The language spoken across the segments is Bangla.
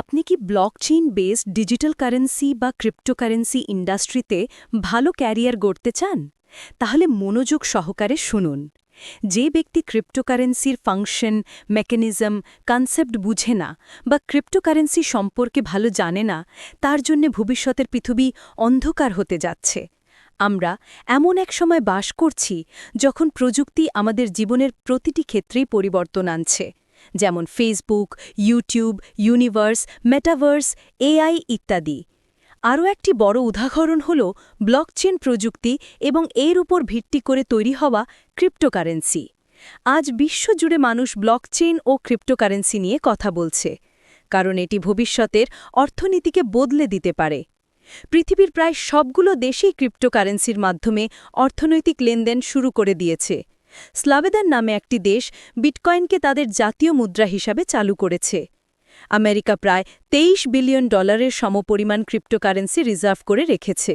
আপনি কি ব্লকচেইন বেসড ডিজিটাল কারেন্সি বা ক্রিপ্টোকারেন্সি ইন্ডাস্ট্রিতে ভালো ক্যারিয়ার গড়তে চান? তাহলে মনোযোগ সহকারে শুনুন। যে ব্যক্তি ক্রিপ্টোকারেন্সির ফাংশন মেকানিজম কনসেপ্ট বুঝে না বা ক্রিপ্টোকারেন্সি সম্পর্কে ভালো জানে না, তার জন্য ভবিষ্যতের পৃথিবী অন্ধকার হতে যাচ্ছে। আমরা এমন এক সময় বাস করছি যখন প্রযুক্তি আমাদের জীবনের প্রতিটি ক্ষেত্রেই পরিবর্তন আনছে। যেমন Facebook YouTube universe metaverse AI ইত্যাদি। আরও একটি বড় উদাহরণ হল ব্লকচেন প্রযুক্তি এবং এর উপর ভিত্তি করে তৈরি হওয়া ক্রিপ্টোকারেন্সি। আজ বিশ্বজুড়ে মানুষ ব্লকচেন ও ক্রিপ্টোকারেন্সি নিয়ে কথা বলছে, কারণ এটি ভবিষ্যতের অর্থনীতিকে বদলে দিতে পারে। পৃথিবীর প্রায় সবগুলো দেশেই ক্রিপ্টোকারেন্সির মাধ্যমে অর্থনৈতিক লেনদেন শুরু করে দিয়েছে। স্লাভেদার নামে একটি দেশ বিটকয়েনকে তাদের জাতীয় মুদ্রা হিসাবে চালু করেছে। আমেরিকা প্রায় তেইশ বিলিয়ন ডলারের সমপরিমাণ ক্রিপ্টোকারেন্সি রিজার্ভ করে রেখেছে।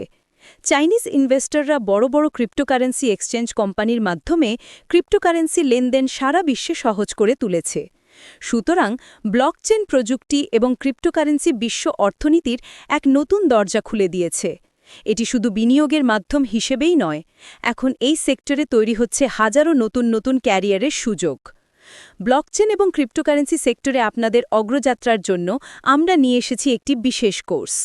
চাইনিজ ইনভেস্টররা বড় বড় ক্রিপ্টোকারেন্সি এক্সচেঞ্জ কোম্পানির মাধ্যমে ক্রিপ্টোকারেন্সি লেনদেন সারা বিশ্বে সহজ করে তুলেছে। সুতরাং ব্লকচেন প্রযুক্তি এবং ক্রিপ্টোকারেন্সি বিশ্ব অর্থনীতির এক নতুন দরজা খুলে দিয়েছে। এটি শুধু বিনিয়োগের মাধ্যম হিসেবেই নয়, এখন এই সেক্টরে তৈরি হচ্ছে হাজারো নতুন নতুন ক্যারিয়ারের সুযোগ। ব্লকচেন এবং ক্রিপ্টোকারেন্সি সেক্টরে আপনাদের অগ্রযাত্রার জন্য আমরা নিয়ে এসেছি একটি বিশেষ কোর্স।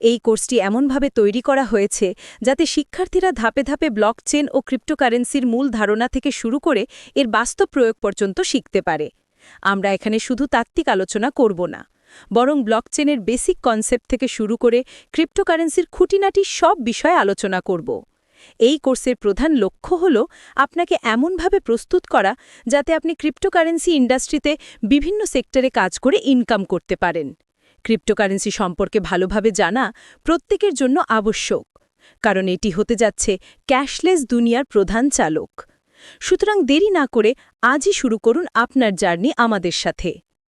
এই কোর্সটি এমনভাবে তৈরি করা হয়েছে যাতে শিক্ষার্থীরা ধাপে ধাপে ব্লকচেন ও ক্রিপ্টোকারেন্সির মূল ধারণা থেকে শুরু করে এর বাস্তব প্রয়োগ পর্যন্ত শিখতে পারে। আমরা এখানে শুধু তাত্ত্বিক আলোচনা করব না। বরং ব্লকচেনের বেসিক কনসেপ্ট থেকে শুরু করে ক্রিপ্টোকারেন্সির খুঁটিনাটি সব বিষয়ে আলোচনা করব। এই কোর্সের প্রধান লক্ষ্য হল আপনাকে এমনভাবে প্রস্তুত করা যাতে আপনি ক্রিপ্টোকারেন্সি ইন্ডাস্ট্রিতে বিভিন্ন সেক্টরে কাজ করে ইনকাম করতে পারেন। ক্রিপ্টোকারেন্সি সম্পর্কে ভালোভাবে জানা প্রত্যেকের জন্য আবশ্যক, কারণ এটি হতে যাচ্ছে ক্যাশলেস দুনিয়ার প্রধান চালক। সুতরাং দেরি না করে আজই শুরু করুন আপনার জার্নি আমাদের সাথে।